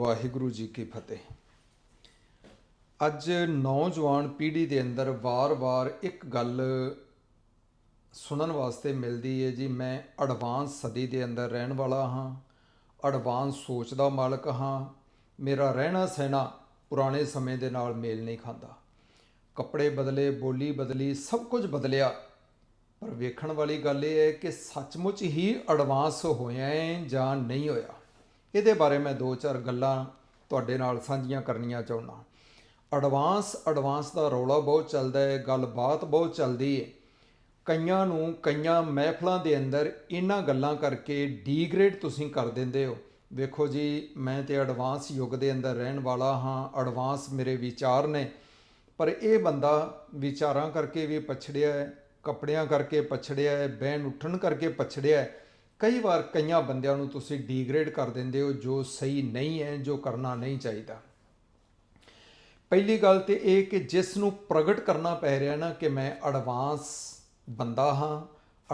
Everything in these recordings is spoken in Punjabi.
ਵਾਹਿਗੁਰੂ ਜੀ ਕੀ ਫਤਿਹ। ਅੱਜ ਨੌਜਵਾਨ ਪੀੜ੍ਹੀ ਦੇ ਅੰਦਰ ਵਾਰ-ਵਾਰ ਇੱਕ ਗੱਲ ਸੁਣਨ ਵਾਸਤੇ ਮਿਲਦੀ ਹੈ ਜੀ ਮੈਂ ਐਡਵਾਂਸ ਸਦੀ ਦੇ ਅੰਦਰ ਰਹਿਣ ਵਾਲਾ ਹਾਂ, ਐਡਵਾਂਸ ਸੋਚ ਦਾ ਮਾਲਕ ਹਾਂ, ਮੇਰਾ ਰਹਿਣਾ ਸਹਿਣਾ ਪੁਰਾਣੇ ਸਮੇਂ ਦੇ ਨਾਲ ਮੇਲ ਨਹੀਂ ਖਾਂਦਾ। ਕੱਪੜੇ ਬਦਲੇ, ਬੋਲੀ ਬਦਲੀ, ਸਭ ਕੁਝ ਬਦਲਿਆ। ਪਰ ਵੇਖਣ ਵਾਲੀ ਗੱਲ ਇਹ ਹੈ ਕਿ ਸੱਚਮੁੱਚ ਹੀ ਐਡਵਾਂਸ ਹੋਇਆ ਹੈ ਜਾਂ ਨਹੀਂ ਹੋਇਆ। ਇਹਦੇ ਬਾਰੇ ਮੈਂ ਦੋ ਚਾਰ ਗੱਲਾਂ ਤੁਹਾਡੇ ਨਾਲ ਸਾਂਝੀਆਂ ਕਰਨੀਆਂ ਚਾਹੁੰਦਾ ਐਡਵਾਂਸ ਐਡਵਾਂਸ ਦਾ ਰੌਲਾ ਬਹੁਤ ਚੱਲਦਾ ਹੈ, ਗੱਲਬਾਤ ਬਹੁਤ ਚੱਲਦੀ ਹੈ। ਕਈਆਂ ਨੂੰ, ਕਈਆਂ ਮਹਿਫਲਾਂ ਦੇ ਅੰਦਰ ਇਹਨਾਂ ਗੱਲਾਂ ਕਰਕੇ ਡੀਗ੍ਰੇਡ ਤੁਸੀਂ ਕਰ ਦਿੰਦੇ ਹੋ। ਵੇਖੋ ਜੀ, ਮੈਂ ਤੇ ਐਡਵਾਂਸ ਯੁੱਗ ਦੇ ਅੰਦਰ ਰਹਿਣ ਵਾਲਾ ਹਾਂ ਐਡਵਾਂਸ ਮੇਰੇ ਵਿਚਾਰ ਨੇ। ਪਰ ਇਹ ਬੰਦਾ ਵਿਚਾਰਾਂ ਕਰਕੇ ਵੀ ਪਛੜਿਆ ਹੈ, ਕੱਪੜਿਆਂ ਕਰਕੇ ਪਛੜਿਆ ਹੈ, ਬਹਿਣ ਉੱਠਣ ਕਰਕੇ ਪਛੜਿਆ ਹੈ। ਕਈ ਵਾਰ ਕਈਆਂ ਬੰਦਿਆਂ ਨੂੰ ਤੁਸੀਂ ਡੀਗ੍ਰੇਡ ਕਰ ਦਿੰਦੇ ਹੋ ਜੋ ਸਹੀ ਨਹੀਂ ਹੈ, ਜੋ ਕਰਨਾ ਨਹੀਂ ਚਾਹੀਦਾ। ਪਹਿਲੀ ਗੱਲ ਤੇ ਇਹ ਕਿ ਜਿਸ ਨੂੰ ਪ੍ਰਗਟ ਕਰਨਾ ਪੈ ਰਿਹਾ ਨਾ ਕਿ ਮੈਂ ਐਡਵਾਂਸ ਬੰਦਾ ਹਾਂ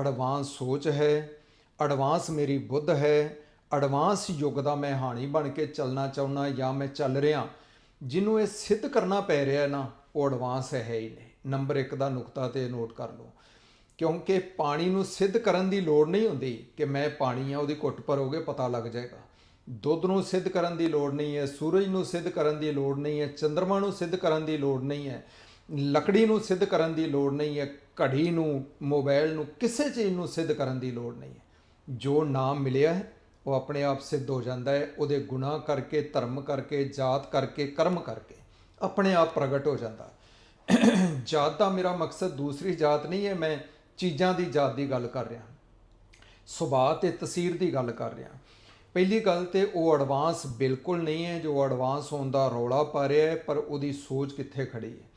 ਐਡਵਾਂਸ ਸੋਚ ਹੈ ਐਡਵਾਂਸ ਮੇਰੀ ਬੁੱਧ ਹੈ ਐਡਵਾਂਸ ਯੁੱਗ ਦਾ ਮੈਂ ਹਾਣੀ ਬਣ ਕੇ ਚੱਲਣਾ ਚਾਹੁੰਦਾ ਜਾਂ ਮੈਂ ਚੱਲ ਰਿਹਾ, ਜਿਹਨੂੰ ਇਹ ਸਿੱਧ ਕਰਨਾ ਪੈ ਰਿਹਾ ਨਾ, ਉਹ ਐਡਵਾਂਸ ਹੈ ਹੀ ਨਹੀਂ। ਨੰਬਰ 1 ਦਾ ਨੁਕਤਾ ਤੇ ਨੋਟ ਕਰ ਲਓ। ਕਿਉਂਕਿ ਪਾਣੀ ਨੂੰ ਸਿੱਧ ਕਰਨ ਦੀ ਲੋੜ ਨਹੀਂ ਹੁੰਦੀ ਕਿ ਮੈਂ ਪਾਣੀ ਆ, ਉਹਦੀ ਘੁੱਟ ਭਰੋਗੇ, ਪਤਾ ਲੱਗ ਜਾਏਗਾ। ਦੁੱਧ ਨੂੰ ਸਿੱਧ ਕਰਨ ਦੀ ਲੋੜ ਨਹੀਂ ਹੈ, ਸੂਰਜ ਨੂੰ ਸਿੱਧ ਕਰਨ ਦੀ ਲੋੜ ਨਹੀਂ ਹੈ ਚੰ드ਰਮਾ ਨੂੰ ਸਿੱਧ ਕਰਨ ਦੀ ਲੋੜ ਨਹੀਂ ਹੈ, ਲੱਕੜੀ ਨੂੰ ਸਿੱਧ ਕਰਨ ਦੀ ਲੋੜ ਨਹੀਂ ਹੈ, ਘੜੀ ਨੂੰ, ਮੋਬਾਈਲ ਨੂੰ, ਕਿਸੇ ਚੀਜ਼ ਨੂੰ ਸਿੱਧ ਕਰਨ ਦੀ ਲੋੜ ਨਹੀਂ ਹੈ। ਜੋ ਨਾਮ ਮਿਲਿਆ ਹੈ, ਉਹ ਆਪਣੇ ਆਪ ਸਿੱਧ ਹੋ ਜਾਂਦਾ ਹੈ, ਉਹਦੇ ਗੁਨਾਹ ਕਰਕੇ, ਧਰਮ ਕਰਕੇ, ਜਾਤ ਕਰਕੇ, ਕਰਮ ਕਰਕੇ, ਆਪਣੇ ਆਪ ਪ੍ਰਗਟ ਹੋ ਜਾਂਦਾ ਜਾਤ ਦਾ ਮੇਰਾ ਮਕਸਦ ਦੂਸਰੀ ਜਾਤ ਨਹੀਂ ਹੈ, ਮੈਂ ਚੀਜ਼ਾਂ ਦੀ ਜਾਤ ਦੀ ਗੱਲ ਕਰ ਰਿਹਾ। ਸੁਭਾਅ ਤੇ ਤਸਵੀਰ ਦੀ ਗੱਲ ਕਰ ਰਿਹਾ। ਪਹਿਲੀ ਗੱਲ ਤੇ ਉਹ ਐਡਵਾਂਸ ਬਿਲਕੁਲ ਨਹੀਂ ਹੈ ਜੋ ਐਡਵਾਂਸ ਹੋਣ ਦਾ ਰੌਲਾ ਪਾ ਰਿਹਾ ਹੈ, ਪਰ ਉਹਦੀ ਸੋਚ ਕਿੱਥੇ ਖੜੀ ਹੈ।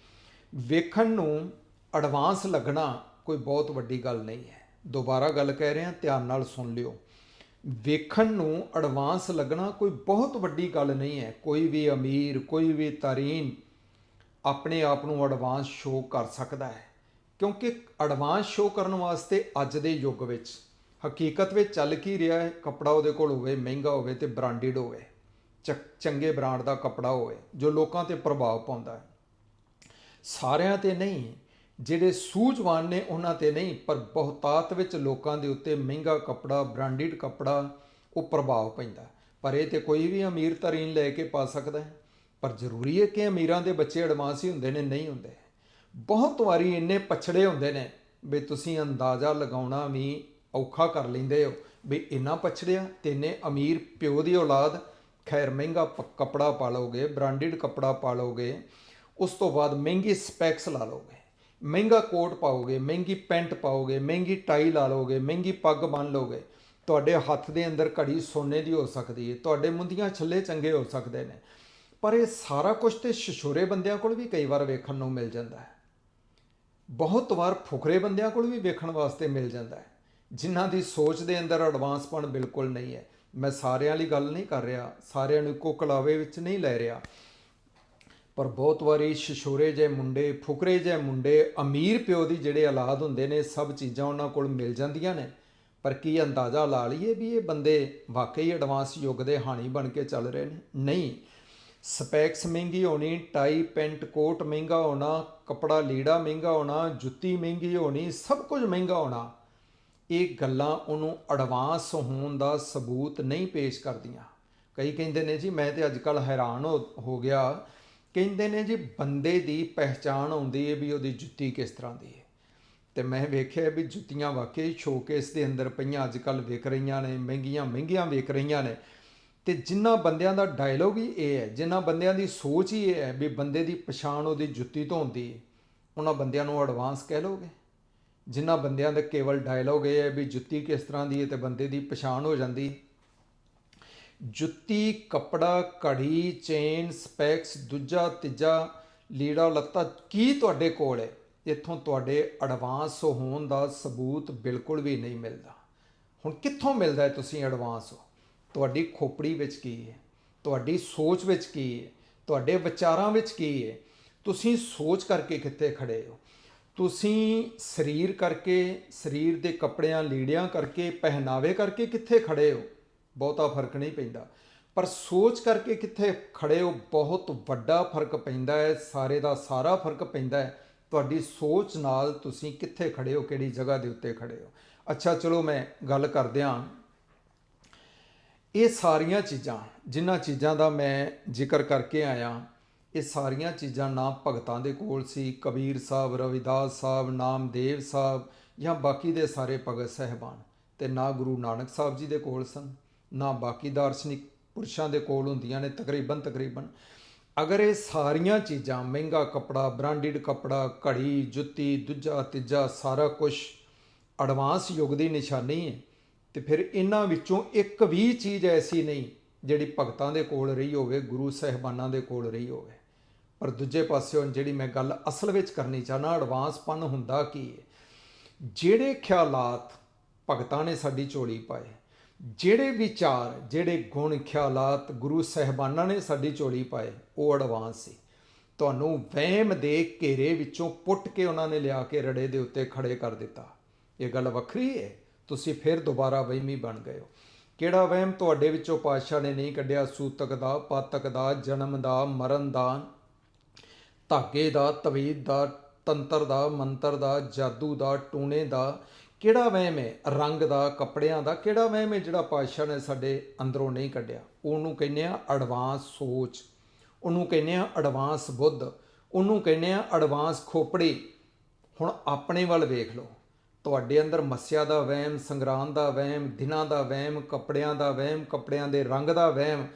ਵੇਖਣ ਨੂੰ ਐਡਵਾਂਸ ਲੱਗਣਾ ਕੋਈ ਬਹੁਤ ਵੱਡੀ ਗੱਲ ਨਹੀਂ ਹੈ। ਦੁਬਾਰਾ ਗੱਲ ਕਹਿ ਰਿਹਾ, ਧਿਆਨ ਨਾਲ ਸੁਣ ਲਿਓ। ਵੇਖਣ ਨੂੰ ਐਡਵਾਂਸ ਲੱਗਣਾ ਕੋਈ ਬਹੁਤ ਵੱਡੀ ਗੱਲ ਨਹੀਂ ਹੈ। ਕੋਈ ਵੀ ਅਮੀਰ, ਕੋਈ ਵੀ ਤਾਰੀਨ ਆਪਣੇ ਆਪ ਨੂੰ ਐਡਵਾਂਸ ਸ਼ੋਅ ਕਰ ਸਕਦਾ ਹੈ। ਕਿਉਂਕਿ ਐਡਵਾਂਸ ਸ਼ੋਅ ਕਰਨ ਵਾਸਤੇ ਅੱਜ ਦੇ ਯੁੱਗ ਵਿੱਚ ਹਕੀਕਤ ਵਿੱਚ ਚੱਲ ਕੀ ਰਿਹਾ ਹੈ? ਕੱਪੜਾ ਉਹਦੇ ਕੋਲ ਹੋਵੇ, ਮਹਿੰਗਾ ਹੋਵੇ ਤੇ ਬ੍ਰਾਂਡਡ ਹੋਵੇ। ਚ- ਚੰਗੇ ਬ੍ਰਾਂਡ ਦਾ ਕੱਪੜਾ ਹੋਵੇ, ਜੋ ਲੋਕਾਂ ਤੇ ਪ੍ਰਭਾਵ ਪਾਉਂਦਾ ਹੈ। ਸਾਰਿਆਂ ਤੇ ਨਹੀਂ, ਜਿਹੜੇ ਸੂਝਵਾਨ ਨੇ ਉਹਨਾਂ ਤੇ ਨਹੀਂ, ਪਰ ਬਹੁਤਾਤ ਵਿੱਚ ਲੋਕਾਂ ਦੇ ਉੱਤੇ ਮਹਿੰਗਾ ਕੱਪੜਾ ਬ੍ਰਾਂਡਡ ਕੱਪੜਾ, ਉਹ ਪ੍ਰਭਾਵ ਪੈਂਦਾ ਪਰ ਇਹ ਤੇ ਕੋਈ ਵੀ ਅਮੀਰ ਤਰੀਨ ਲੈ ਕੇ ਪਾ ਸਕਦਾ ਹੈ। ਪਰ ਜ਼ਰੂਰੀ ਹੈ ਕਿ ਅਮੀਰਾਂ ਦੇ ਬੱਚੇ ਐਡਵਾਂਸ ਹੀ ਹੁੰਦੇ ਨੇ, ਨਹੀਂ ਹੁੰਦੇ। ਬਹੁਤ ਵਾਰੀ ਇੰਨੇ ਪਛੜੇ ਹੁੰਦੇ ਨੇ ਵੀ ਤੁਸੀਂ ਅੰਦਾਜ਼ਾ ਲਗਾਉਣਾ ਵੀ ਔਖਾ ਕਰ ਲੈਂਦੇ ਹੋ ਵੀ ਇੰਨਾ ਪਛੜਿਆ ਤੇ ਇੰਨੇ ਅਮੀਰ ਪਿਓ ਦੀ ਔਲਾਦ, ਖੈਰ ਮਹਿੰਗਾ ਪ- ਕੱਪੜਾ ਪਾ ਲਓਗੇ ਬ੍ਰਾਂਡਡ ਕੱਪੜਾ ਪਾ ਲਓਗੇ ਉਸ ਤੋਂ ਬਾਅਦ ਮਹਿੰਗੀ ਸਪੈਕਸ ਲਾ ਲਓਗੇ ਮਹਿੰਗਾ ਕੋਟ ਪਾਓਗੇ, ਮਹਿੰਗੀ ਪੈਂਟ ਪਾਓਗੇ, ਮਹਿੰਗੀ ਟਾਈ ਲਾ ਲਓਗੇ ਮਹਿੰਗੀ ਪੱਗ ਬੰਨ ਲਓਗੇ ਤੁਹਾਡੇ ਹੱਥ ਦੇ ਅੰਦਰ ਘੜੀ ਸੋਨੇ ਦੀ ਹੋ ਸਕਦੀ ਹੈ ਤੁਹਾਡੇ ਮੁੰਦੀਆਂ ਛੱਲੇ ਚੰਗੇ ਹੋ ਸਕਦੇ ਨੇ, ਪਰ ਇਹ ਸਾਰਾ ਕੁਝ ਤੇ ਸ਼ਸ਼ੋਰੇ ਬੰਦਿਆਂ ਕੋਲ ਵੀ ਕਈ ਵਾਰ ਵੇਖਣ ਨੂੰ ਮਿਲ ਜਾਂਦਾ ਹੈ। ਬਹੁਤ ਵਾਰ ਫੁਕਰੇ ਬੰਦਿਆਂ ਕੋਲ ਵੀ ਵੇਖਣ ਵਾਸਤੇ ਮਿਲ ਜਾਂਦਾ ਹੈ। ਜਿਨ੍ਹਾਂ ਦੀ ਸੋਚ ਦੇ ਅੰਦਰ ਐਡਵਾਂਸਪਣ ਬਿਲਕੁਲ ਨਹੀਂ ਹੈ। ਮੈਂ ਸਾਰਿਆਂ ਲਈ ਗੱਲ ਨਹੀਂ ਕਰ ਰਿਹਾ, ਸਾਰਿਆਂ ਨੂੰ ਇੱਕੋ ਕਲਾਵੇ ਵਿੱਚ ਨਹੀਂ ਲੈ ਰਿਹਾ। ਪਰ ਬਹੁਤ ਵਾਰੀ ਸ਼ਸ਼ੋਰੇ ਜੇ ਮੁੰਡੇ, ਫੁਕਰੇ ਜੇ ਮੁੰਡੇ, ਅਮੀਰ ਪਿਓ ਦੀ ਜਿਹੜੇ ਔਲਾਦ ਹੁੰਦੇ ਨੇ, ਸਭ ਚੀਜ਼ਾਂ ਉਹਨਾਂ ਕੋਲ ਮਿਲ ਜਾਂਦੀਆਂ ਨੇ। ਪਰ ਕੀ ਅੰਦਾਜ਼ਾ ਲਾ ਲਈਏ ਵੀ ਇਹ ਬੰਦੇ ਵਾਕਈ ਐਡਵਾਂਸ ਯੁੱਗ ਦੇ ਹਾਣੀ ਬਣ ਕੇ ਚੱਲ ਰਹੇ ਨੇ? ਨਹੀਂ। ਸਪੈਕਸ ਮਹਿੰਗੀ ਹੋਣੀ, ਟਾਈ ਪੈਂਟ ਕੋਟ ਮਹਿੰਗਾ ਹੋਣਾ, ਕਪੜਾ ਲੀੜਾ ਮਹਿੰਗਾ ਹੋਣਾ, ਜੁੱਤੀ ਮਹਿੰਗੀ ਹੋਣੀ, ਸਭ ਕੁਝ ਮਹਿੰਗਾ ਹੋਣਾ। ਇਹ ਗੱਲਾਂ ਉਹਨੂੰ ਐਡਵਾਂਸ ਹੋਣ ਦਾ ਸਬੂਤ ਨਹੀਂ ਪੇਸ਼ ਕਰਦੀਆਂ। ਕਈ ਕਹਿੰਦੇ ਨੇ ਜੀ, ਮੈਂ ਤੇ ਅੱਜ ਕੱਲ ਹੈਰਾਨ ਹੋ ਹੋ ਗਿਆ। ਕਹਿੰਦੇ ਨੇ ਜੀ, ਬੰਦੇ ਦੀ ਪਹਿਚਾਣ ਆਉਂਦੀ ਹੈ ਵੀ ਉਹਦੀ ਜੁੱਤੀ ਕਿਸ ਤਰ੍ਹਾਂ ਦੀ ਹੈ ਤੇ ਮੈਂ ਵੇਖਿਆ ਵੀ ਜੁੱਤੀਆਂ ਵਾਕਈ ਸ਼ੋਕੇਸ ਦੇ ਅੰਦਰ ਪਈਆਂ, ਅੱਜ ਕੱਲ ਵਿਕ ਰਹੀਆਂ ਨੇ, ਮਹਿੰਗੀਆਂ ਮਹਿੰਗੀਆਂ ਵਿਕ ਰਹੀਆਂ ਨੇ। ਤੇ ਜਿਨ੍ਹਾਂ ਬੰਦਿਆਂ ਦਾ ਡਾਇਲੋਗ ਹੀ ਇਹ ਹੈ ਜਿਨ੍ਹਾਂ ਬੰਦਿਆਂ ਦੀ ਸੋਚ ਹੀ ਇਹ ਹੈ ਵੀ ਬੰਦੇ ਦੀ ਪਛਾਣ ਉਹਦੀ ਜੁੱਤੀ ਤੋਂ ਹੁੰਦੀ ਹੈ, ਉਹਨਾਂ ਬੰਦਿਆਂ ਨੂੰ ਐਡਵਾਂਸ ਕਹਿ ਲੋਗੇ ਜਿਨ੍ਹਾਂ ਬੰਦਿਆਂ ਦਾ ਕੇਵਲ ਡਾਇਲੋਗ ਇਹ ਹੈ ਵੀ ਜੁੱਤੀ ਕਿਸ ਤਰ੍ਹਾਂ ਦੀ ਹੈ ਤੇ ਬੰਦੇ ਦੀ ਪਛਾਣ ਹੋ ਜਾਂਦੀ ਜੁੱਤੀ, ਕੱਪੜਾ, ਘੜੀ ਚੇਨ ਸਪੈਕਸ ਦੂਜਾ, ਤੀਜਾ, ਲੀੜਾ, ਲੱਤਾ ਕੀ ਤੁਹਾਡੇ ਕੋਲ ਹੈ, ਇੱਥੋਂ ਤੁਹਾਡੇ ਐਡਵਾਂਸ ਹੋਣ ਦਾ ਸਬੂਤ ਬਿਲਕੁਲ ਵੀ ਨਹੀਂ ਮਿਲਦਾ। ਹੁਣ ਕਿੱਥੋਂ ਮਿਲਦਾ ਹੈ ਤੁਸੀਂ ਐਡਵਾਂਸ ਹੋ? ਤੁਹਾਡੀ ਖੋਪੜੀ ਵਿੱਚ ਕੀ ਹੈ? ਤੁਹਾਡੀ ਸੋਚ ਵਿੱਚ ਕੀ ਹੈ? ਤੁਹਾਡੇ ਵਿਚਾਰਾਂ ਵਿੱਚ ਕੀ ਹੈ? ਤੁਸੀਂ ਸੋਚ ਕਰਕੇ ਕਿੱਥੇ ਖੜੇ ਹੋ? ਤੁਸੀਂ ਸਰੀਰ ਕਰਕੇ, ਸਰੀਰ ਦੇ ਕੱਪੜਿਆਂ, ਲੀੜਿਆਂ ਕਰਕੇ, ਪਹਿਨਾਵੇ ਕਰਕੇ ਕਿੱਥੇ ਖੜੇ ਹੋ? ਬਹੁਤਾ ਫ਼ਰਕ ਨਹੀਂ ਪੈਂਦਾ। ਪਰ ਸੋਚ ਕਰਕੇ ਕਿੱਥੇ ਖੜੇ ਹੋ, ਬਹੁਤ ਵੱਡਾ ਫ਼ਰਕ ਪੈਂਦਾ ਹੈ, ਸਾਰੇ ਦਾ ਸਾਰਾ ਫ਼ਰਕ ਪੈਂਦਾ ਹੈ। ਤੁਹਾਡੀ ਸੋਚ ਨਾਲ ਤੁਸੀਂ ਕਿੱਥੇ ਖੜੇ ਹੋ, ਕਿਹੜੀ ਜਗ੍ਹਾ ਦੇ ਉੱਤੇ ਖੜੇ ਹੋ? ਅੱਛਾ, ਚਲੋ ਮੈਂ ਗੱਲ ਕਰਦਿਆਂ ਇਹ ਸਾਰੀਆਂ ਚੀਜ਼ਾਂ, ਜਿਨ੍ਹਾਂ ਚੀਜ਼ਾਂ ਦਾ ਮੈਂ ਜ਼ਿਕਰ ਕਰਕੇ ਆਇਆ, ਇਹ ਸਾਰੀਆਂ ਚੀਜ਼ਾਂ ਨਾ ਭਗਤਾਂ ਦੇ ਕੋਲ ਸੀ। ਕਬੀਰ ਸਾਹਿਬ, ਰਵਿਦਾਸ ਸਾਹਿਬ, ਨਾਮਦੇਵ ਸਾਹਿਬ ਜਾਂ ਬਾਕੀ ਦੇ ਸਾਰੇ ਭਗਤ ਸਹਿਬਾਨ ਤੇ ਨਾ ਗੁਰੂ ਨਾਨਕ ਸਾਹਿਬ ਜੀ ਦੇ ਕੋਲ ਸਨ, ਨਾ ਬਾਕੀ ਦਾਰਸ਼ਨਿਕ ਪੁਰਸ਼ਾਂ ਦੇ ਕੋਲ ਹੁੰਦੀਆਂ ਨੇ ਤਕਰੀਬਨ ਤਕਰੀਬਨ। ਅਗਰ ਇਹ ਸਾਰੀਆਂ ਚੀਜ਼ਾਂ, ਮਹਿੰਗਾ ਕੱਪੜਾ ਬ੍ਰਾਂਡਡ ਕੱਪੜਾ, ਘੜੀ, ਜੁੱਤੀ, ਦੂਜਾ, ਤੀਜਾ, ਸਾਰਾ ਕੁਝ ਐਡਵਾਂਸ ਯੁੱਗ ਦੀ ਨਿਸ਼ਾਨੀ ਹੈ ਤੇ ਫਿਰ ਇਹਨਾਂ ਵਿੱਚੋਂ ਇੱਕ ਵੀ ਚੀਜ਼ ਐਸੀ ਨਹੀਂ ਜਿਹੜੀ ਭਗਤਾਂ ਦੇ ਕੋਲ ਰਹੀ ਹੋਵੇ, ਗੁਰੂ ਸਹਿਬਾਨਾਂ ਦੇ ਕੋਲ ਰਹੀ ਹੋਵੇ। ਪਰ ਦੂਜੇ ਪਾਸਿਓਂ ਜਿਹੜੀ ਮੈਂ ਗੱਲ ਅਸਲ ਵਿੱਚ ਕਰਨੀ ਚਾਹਨਾ ਐਡਵਾਂਸਪਨ ਹੁੰਦਾ ਕੀ ਹੈ ਜਿਹੜੇ ਖਿਆਲਾਤ ਭਗਤਾਂ ਨੇ ਸਾਡੀ ਝੋਲੀ ਪਾਏ, ਜਿਹੜੇ ਵਿਚਾਰ, ਜਿਹੜੇ ਗੁਣ ਖਿਆਲਾਤ ਗੁਰੂ ਸਹਿਬਾਨਾਂ ਨੇ ਸਾਡੀ ਝੋਲੀ ਪਾਏ, ਉਹ ਐਡਵਾਂਸ ਸੀ। ਤੁਹਾਨੂੰ ਵਹਿਮ ਦੇ ਘੇਰੇ ਵਿੱਚੋਂ ਪੁੱਟ ਕੇ ਉਹਨਾਂ ਨੇ ਲਿਆ ਕੇ ਰੜੇ ਦੇ ਉੱਤੇ ਖੜੇ ਕਰ ਦਿੱਤਾ। ਇਹ ਗੱਲ ਵੱਖਰੀ ਹੈ ਤੁਸੀਂ ਫਿਰ ਦੁਬਾਰਾ ਵਹਿਮੀ ਬਣ ਗਏ ਹੋ। ਕਿਹੜਾ ਵਹਿਮ ਤੁਹਾਡੇ ਵਿੱਚੋਂ ਪਾਤਸ਼ਾਹ ਨੇ ਨਹੀਂ ਕੱਢਿਆ? ਸੂਤਕ ਦਾ, ਪਾਤਕ ਦਾ, ਜਨਮ ਦਾ, ਮਰਨ ਦਾ, ਧਾਗੇ ਦਾ ਤਵੀਦ ਦਾ, ਤੰਤਰ ਦਾ, ਮੰਤਰ ਦਾ, ਜਾਦੂ ਦਾ, ਟੂਣੇ ਦਾ। ਕਿਹੜਾ ਵਹਿਮ ਹੈ? ਰੰਗ ਦਾ, ਕੱਪੜਿਆਂ ਦਾ। ਕਿਹੜਾ ਵਹਿਮ ਹੈ ਜਿਹੜਾ ਪਾਤਸ਼ਾਹ ਨੇ ਸਾਡੇ ਅੰਦਰੋਂ ਨਹੀਂ ਕੱਢਿਆ? ਉਹਨੂੰ ਕਹਿੰਦੇ ਆ ਐਡਵਾਂਸ ਸੋਚ। ਉਹਨੂੰ ਕਹਿੰਦੇ ਆ ਐਡਵਾਂਸ ਬੁੱਧ। ਉਹਨੂੰ ਕਹਿੰਦੇ ਆ ਐਡਵਾਂਸ ਖੋਪੜੀ। ਹੁਣ ਆਪਣੇ ਵੱਲ ਵੇਖ ਲਓ। ਤੁਹਾਡੇ ਅੰਦਰ ਮੱਸਿਆ ਦਾ ਵਹਿਮ, ਸੰਗਰਾਂਦ ਦਾ ਵਹਿਮ, ਦਿਨਾਂ ਦਾ ਵਹਿਮ, ਕੱਪੜਿਆਂ ਦਾ ਵਹਿਮ, ਕੱਪੜਿਆਂ ਦੇ ਰੰਗ ਦਾ ਵਹਿਮ,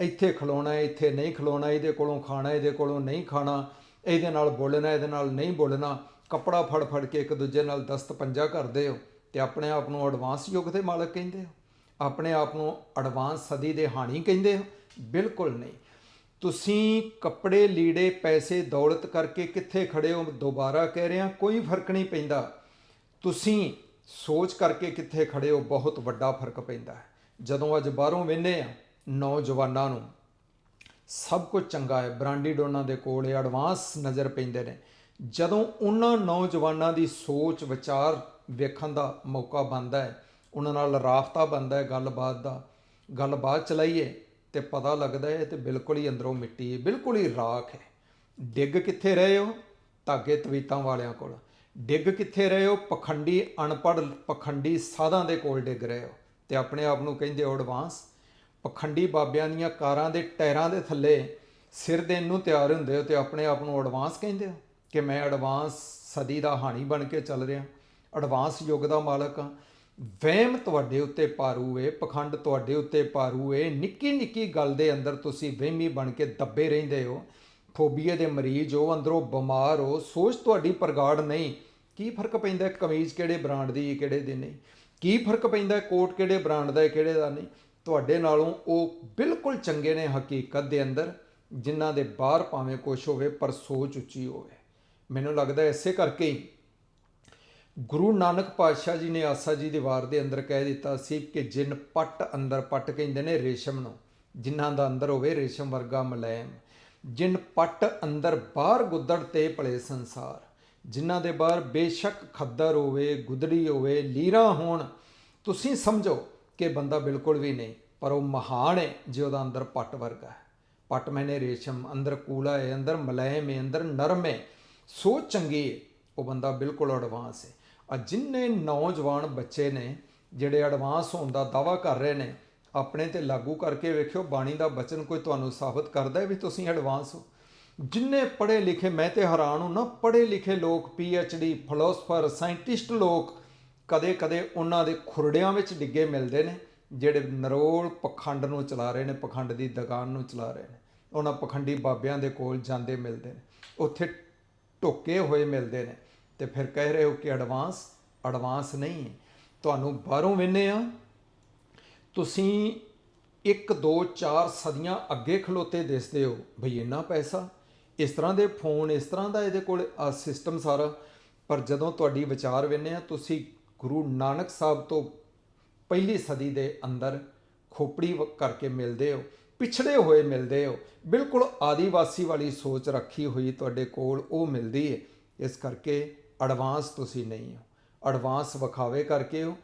ਇੱਥੇ ਖਲੋਣਾ ਇੱਥੇ ਨਹੀਂ ਖਲੋਣਾ, ਇਹਦੇ ਕੋਲੋਂ ਖਾਣਾ, ਇਹਦੇ ਕੋਲੋਂ ਨਹੀਂ ਖਾਣਾ, ਇਹਦੇ ਨਾਲ ਬੋਲਣਾ, ਇਹਦੇ ਨਾਲ ਨਹੀਂ ਬੋਲਣਾ, ਕੱਪੜਾ ਫੜ ਫੜ ਕੇ ਇੱਕ ਦੂਜੇ ਨਾਲ ਦਸਤ ਪੰਜਾ ਕਰਦੇ ਹੋ ਤੇ ਆਪਣੇ ਆਪ ਨੂੰ ਐਡਵਾਂਸ ਯੁੱਗ ਦੇ ਮਾਲਕ ਕਹਿੰਦੇ ਹੋ, ਆਪਣੇ ਆਪ ਨੂੰ ਐਡਵਾਂਸ ਸਦੀ ਦੇ ਹਾਣੀ ਕਹਿੰਦੇ ਹੋ, ਬਿਲਕੁਲ ਨਹੀਂ। ਤੁਸੀਂ ਕੱਪੜੇ, ਲੀੜੇ, ਪੈਸੇ, ਦੌਲਤ ਕਰਕੇ ਕਿੱਥੇ ਖੜੇ ਹੋ ਦੁਬਾਰਾ ਕਹਿ ਰਿਹਾ, ਕੋਈ ਫ਼ਰਕ ਨਹੀਂ ਪੈਂਦਾ। ਤੁਸੀਂ ਸੋਚ ਕਰਕੇ ਕਿੱਥੇ ਖੜੇ ਹੋ, ਬਹੁਤ ਵੱਡਾ ਫ਼ਰਕ ਪੈਂਦਾ ਹੈ। ਜਦੋਂ ਅੱਜ ਬਾਹਰੋਂ ਵੇਨੇ ਆ, ਨੌਜਵਾਨਾਂ ਨੂੰ ਸਭ ਕੁਝ ਚੰਗਾ ਹੈ। ਬ੍ਰਾਂਡਡ ਉਹਨਾਂ ਦੇ ਕੋਲ ਹੈ, ਐਡਵਾਂਸ ਨਜ਼ਰ ਪੈਂਦੇ ਨੇ। ਜਦੋਂ ਉਹਨਾਂ ਨੌਜਵਾਨਾਂ ਦੀ ਸੋਚ, ਵਿਚਾਰ ਵੇਖਣ ਦਾ ਮੌਕਾ ਬਣਦਾ ਹੈ, ਉਹਨਾਂ ਨਾਲ ਰਾਫਤਾ ਬਣਦਾ ਹੈ, ਗੱਲਬਾਤ ਦਾ, ਗੱਲਬਾਤ ਚਲਾਈਏ ਤੇ ਪਤਾ ਲੱਗਦਾ ਹੈ ਇਹ ਤੇ ਬਿਲਕੁਲ ਹੀ ਅੰਦਰੋਂ ਮਿੱਟੀ ਹੈ, ਬਿਲਕੁਲ ਹੀ ਰਾਖ ਹੈ। ਡਿੱਗ ਕਿੱਥੇ ਰਹੇ ਹੋ? ਧਾਗੇ ਤਵੀਤਾਂ ਵਾਲਿਆਂ ਕੋਲ। ਡਿੱਗ ਕਿੱਥੇ ਰਹੇ ਹੋ? ਪਖੰਡੀ, ਅਨਪੜ੍ਹ ਪਖੰਡੀ ਸਾਧਾਂ ਦੇ ਕੋਲ ਡਿੱਗ ਰਹੇ ਹੋ। ਤੇ ਆਪਣੇ ਆਪ ਨੂੰ ਕਹਿੰਦੇ ਹੋ ਐਡਵਾਂਸ। ਪਖੰਡੀ ਬਾਬਿਆਂ ਦੀਆਂ ਕਾਰਾਂ ਦੇ ਟਾਇਰਾਂ ਦੇ ਥੱਲੇ ਸਿਰ ਦੇਣ ਨੂੰ ਤਿਆਰ ਹੁੰਦੇ ਹੋ ਤੇ ਆਪਣੇ ਆਪ ਨੂੰ ਐਡਵਾਂਸ ਕਹਿੰਦੇ ਹੋ? ਕਿ ਮੈਂ ਐਡਵਾਂਸ ਸਦੀ ਦਾ ਹਾਣੀ ਬਣ ਕੇ ਚੱਲ ਰਿਹਾ। ਐਡਵਾਂਸ ਯੁੱਗ ਦਾ ਮਾਲਕ ਹਾਂ। ਵਹਿਮ ਤੁਹਾਡੇ ਉੱਤੇ ਪਾਰੂ ਏ, ਪਖੰਡ ਤੁਹਾਡੇ ਉੱਤੇ ਪਾਰੂ ਏ। ਨਿੱਕੀ ਨਿੱਕੀ ਗੱਲ ਦੇ ਅੰਦਰ ਤੁਸੀਂ ਵਹਿਮੀ ਬਣ ਕੇ ਦੱਬੇ ਰਹਿੰਦੇ ਹੋ। ਫੋਬੀਆ ਦੇ ਮਰੀਜ਼ ਹੋ ਅੰਦਰੋਂ ਬਿਮਾਰ ਹੋ ਸੋਚ ਤੁਹਾਡੀ ਪ੍ਰਗਾੜ ਨਹੀਂ। ਕੀ ਫ਼ਰਕ ਪੈਂਦਾ ਕਮੀਜ਼ ਕਿਹੜੇ ਬ੍ਰਾਂਡ ਦੀ, ਕਿਹੜੇ ਦੀ ਨਹੀਂ? ਕੀ ਫ਼ਰਕ ਪੈਂਦਾ ਕੋਟ ਕਿਹੜੇ ਬ੍ਰਾਂਡ ਦਾ ਹੈ ਕਿਹੜੇ ਦਾ ਨਹੀਂ? ਤੁਹਾਡੇ ਨਾਲੋਂ ਉਹ ਬਿਲਕੁਲ ਚੰਗੇ ਨੇ ਹਕੀਕਤ ਦੇ ਅੰਦਰ, ਜਿਨ੍ਹਾਂ ਦੇ ਬਾਹਰ ਭਾਵੇਂ ਕੁਛ ਹੋਵੇ, ਪਰ ਸੋਚ ਉੱਚੀ ਹੋਵੇ। ਮੈਨੂੰ ਲੱਗਦਾ ਇਸੇ ਕਰਕੇ ਹੀ ਗੁਰੂ ਨਾਨਕ ਪਾਤਸ਼ਾਹ ਜੀ ਨੇ ਆਸਾ ਜੀ ਦੀ ਵਾਰ ਦੇ ਅੰਦਰ ਕਹਿ ਦਿੱਤਾ ਸੀ ਕਿ ਜਿਨ ਪੱਟ ਅੰਦਰ ਪੱਟ ਕਹਿੰਦੇ ਨੇ ਰੇਸ਼ਮ ਨੂੰ, ਜਿਨ੍ਹਾਂ ਦਾ ਅੰਦਰ ਹੋਵੇ ਰੇਸ਼ਮ ਵਰਗਾ ਮਲੈਮ। ਜਿਨ ਪੱਟ ਅੰਦਰ ਬਾਹਰ ਗੁੱਦੜ ਤੇ ਭਲੇ ਸੰਸਾਰ, ਜਿਨ੍ਹਾਂ ਦੇ ਬਾਹਰ ਬੇਸ਼ੱਕ ਖੱਦਰ ਹੋਵੇ, ਗੁਦੜੀ ਹੋਵੇ, ਲੀਰਾ ਹੋਣ, ਤੁਸੀਂ ਸਮਝੋ ਕਿ ਬੰਦਾ ਬਿਲਕੁਲ ਵੀ ਨਹੀਂ, ਪਰ ਉਹ ਮਹਾਨ ਹੈ ਜੇ ਉਹਦਾ ਅੰਦਰ ਪੱਟ ਵਰਗਾ ਹੈ। ਪੱਟ ਮੈਨੇ ਰੇਸ਼ਮ, ਅੰਦਰ ਕੂਲਾ ਹੈ, ਅੰਦਰ ਮਲੈਮ ਹੈ, ਅੰਦਰ ਨਰਮ ਹੈ। ਸੋ ਚੰਗੀ ਹੈ, ਉਹ ਬੰਦਾ ਬਿਲਕੁਲ ਐਡਵਾਂਸ ਹੈ। ਆ ਜਿੰਨੇ ਨੌਜਵਾਨ ਬੱਚੇ ਨੇ, ਜਿਹੜੇ ਐਡਵਾਂਸ ਹੋਣ ਦਾ ਦਾਵਾ ਕਰ ਰਹੇ ਨੇ ਆਪਣੇ ਤੇ ਲਾਗੂ ਕਰਕੇ ਵੇਖਿਓ, ਬਾਣੀ ਦਾ ਬਚਨ ਕੋਈ ਤੁਹਾਨੂੰ ਸਾਬਤ ਕਰਦਾ ਹੈ ਵੀ ਤੁਸੀਂ ਐਡਵਾਂਸ ਹੋ। ਜਿੰਨੇ ਪੜ੍ਹੇ ਲਿਖੇ, ਮੈਂ ਤੇ ਹੈਰਾਨ ਹਾਂ ਨਾ ਪੜ੍ਹੇ ਲਿਖੇ ਲੋਕ P H D philosopher scientist ਲੋਕ ਕਦੇ ਕਦੇ ਉਹਨਾਂ ਦੇ ਖੁਰੜਿਆਂ ਵਿੱਚ ਡਿੱਗੇ ਮਿਲਦੇ ਨੇ, ਜਿਹੜੇ ਨਰੋਲ ਪਖੰਡ ਨੂੰ ਚਲਾ ਰਹੇ ਨੇ, ਪਖੰਡ ਦੀ ਦੁਕਾਨ ਨੂੰ ਚਲਾ ਰਹੇ ਨੇ। ਉਹਨਾਂ ਪਖੰਡੀ ਬਾਬਿਆਂ ਦੇ ਕੋਲ ਜਾਂਦੇ ਮਿਲਦੇ ਨੇ, ਉੱਥੇ ਢੋਕੇ ਹੋਏ ਮਿਲਦੇ ਨੇ ਤੇ ਫਿਰ ਕਹਿ ਰਹੇ ਹੋ ਕਿ ਐਡਵਾਂਸ ਐਡਵਾਂਸ ਨਹੀਂ ਹੈ। ਤੁਹਾਨੂੰ ਬਾਹਰੋਂ ਵੇਨੇ ਆ ਤੁਸੀਂ 1 2 4 ਸਦੀਆਂ ਅੱਗੇ ਖਲੋਤੇ ਦਿਸਦੇ ਹੋ ਭਈ ਇੰਨਾ ਪੈਸਾ, ਇਸ ਤਰ੍ਹਾਂ ਦੇ ਫੋਨ, ਇਸ ਤਰ੍ਹਾਂ ਦਾ ਇਹਦੇ ਕੋਲ ਆ ਸਿਸਟਮ ਸਾਰਾ। ਪਰ ਜਦੋਂ ਤੁਹਾਡੀ ਵਿਚਾਰ ਵੇਨੇ ਆ ਤੁਸੀਂ ਗੁਰੂ ਨਾਨਕ ਸਾਹਿਬ ਤੋਂ ਪਹਿਲੀ ਸਦੀ ਦੇ ਅੰਦਰ ਖੋਪੜੀ ਵ- ਕਰਕੇ ਮਿਲਦੇ ਹੋ, ਪਿਛੜੇ ਹੋਏ ਮਿਲਦੇ ਹੋ, ਬਿਲਕੁਲ ਆਦੀਵਾਸੀ ਵਾਲੀ ਸੋਚ ਰੱਖੀ ਹੋਈ ਤੁਹਾਡੇ ਕੋਲ, ਉਹ ਮਿਲਦੀ ਹੈ ਇਸ ਕਰਕੇ ਐਡਵਾਂਸ ਤੁਸੀਂ ਨਹੀਂ ਹੋ। ਐਡਵਾਂਸ ਵਿਖਾਵੇ ਕਰਕੇ ਹੋ।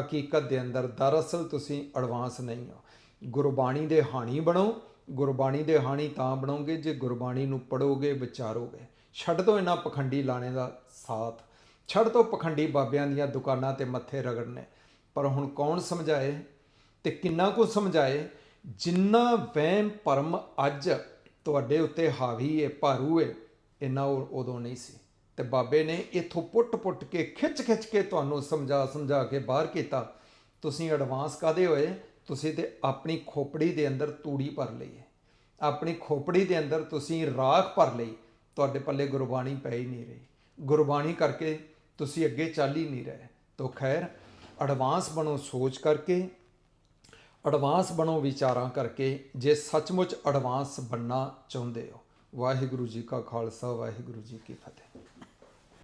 ਹਕੀਕਤ ਦੇ ਅੰਦਰ ਦਰਅਸਲ ਤੁਸੀਂ ਐਡਵਾਂਸ ਨਹੀਂ ਹੋ। ਗੁਰਬਾਣੀ ਦੇ ਹਾਣੀ ਬਣੋ, ਗੁਰਬਾਣੀ ਦੇ ਹਾਣੀ ਤਾਂ ਬਣੋਗੇ, ਜੇ ਗੁਰਬਾਣੀ ਨੂੰ ਪੜੋਗੇ ਵਿਚਾਰੋਗੇ। ਛੱਡ ਤੋਂ ਇਹਨਾਂ ਪਖੰਡੀ ਲਾਣੇ ਦਾ ਸਾਥ। ਛੱਡ ਤੋਂ ਪਖੰਡੀ ਬਾਬਿਆਂ ਦੀਆਂ ਦੁਕਾਨਾਂ ਤੇ ਮੱਥੇ ਰਗੜਨੇ। ਪਰ ਹੁਣ ਕੌਣ ਸਮਝਾਏ ਤੇ ਕਿੰਨਾ ਕੁ ਸਮਝਾਏ? ਜਿੰਨਾ ਵਹਿਮ ਭਰਮ ਅੱਜ ਤੁਹਾਡੇ ਉੱਤੇ ਹਾਵੀ ਹੈ ਭਾਰੂ ਹੈ ਇੰਨਾ ਉਹ ਉਦੋਂ ਨਹੀਂ ਸੀ। ਤੇ ਬਾਬੇ ਨੇ ਇਥੋਂ ਪੁੱਟ-ਪੁੱਟ ਕੇ, ਖਿੱਚ-ਖਿੱਚ ਕੇ ਤੁਹਾਨੂੰ ਸਮਝਾ ਸਮਝਾ ਕੇ ਬਾਹਰ ਕੀਤਾ। ਤੁਸੀਂ ਐਡਵਾਂਸ ਕਾਦੇ ਹੋਏ? ਤੁਸੀਂ ਤੇ ਆਪਣੀ ਖੋਪੜੀ ਦੇ ਅੰਦਰ ਤੂੜੀ ਭਰ ਲਈ ਹੈ। ਆਪਣੀ ਖੋਪੜੀ ਦੇ ਅੰਦਰ ਤੁਸੀਂ ਰਾਖ ਭਰ ਲਈ। ਤੁਹਾਡੇ ਪੱਲੇ ਗੁਰਬਾਣੀ ਪੈ ਹੀ ਨਹੀਂ ਰਹੀ। ਗੁਰਬਾਣੀ ਕਰਕੇ ਤੁਸੀਂ ਅੱਗੇ ਚੱਲ ਹੀ ਨਹੀਂ ਰਹੇ। ਤੋ ਖੈਰ ਐਡਵਾਂਸ ਬਣੋ ਸੋਚ ਕਰਕੇ ਐਡਵਾਂਸ ਬਣੋ ਵਿਚਾਰਾਂ ਕਰਕੇ, ਜੇ ਸੱਚਮੁੱਚ ਐਡਵਾਂਸ ਬਣਨਾ ਚਾਹੁੰਦੇ ਹੋ। ਵਾਹਿਗੁਰੂ ਜੀ ਕਾ ਖਾਲਸਾ, ਵਾਹਿਗੁਰੂ ਜੀ ਕੀ ਫਤਿਹ।